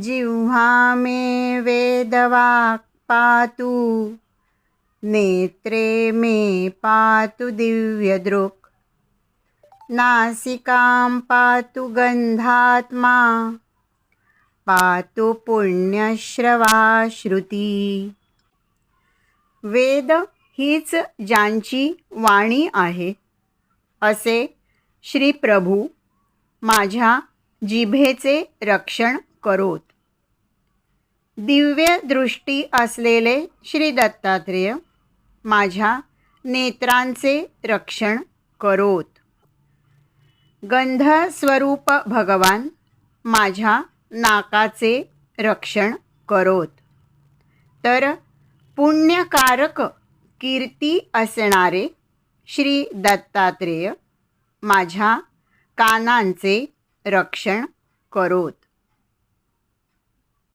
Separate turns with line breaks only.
जिह्वा मे वेदवाक् पातु नेत्रे मे पातु दिव्यदृक्। नासिकां पातु गन्धात्मा पातु पुण्यश्रवा श्रुती वेद हीच ज्यांची वाणी आहे असे श्री प्रभू माझ्या जिभेचे रक्षण करोत. दिव्य दृष्टी असलेले श्री दत्तात्रेय माझ्या नेत्रांचे रक्षण करोत. गंधस्वरूप भगवान माझ्या नाकाचे रक्षण करोत. तर पुण्यकारक कीर्ती असणारे श्री दत्तात्रेय माझ्या कानांचे रक्षण करोत.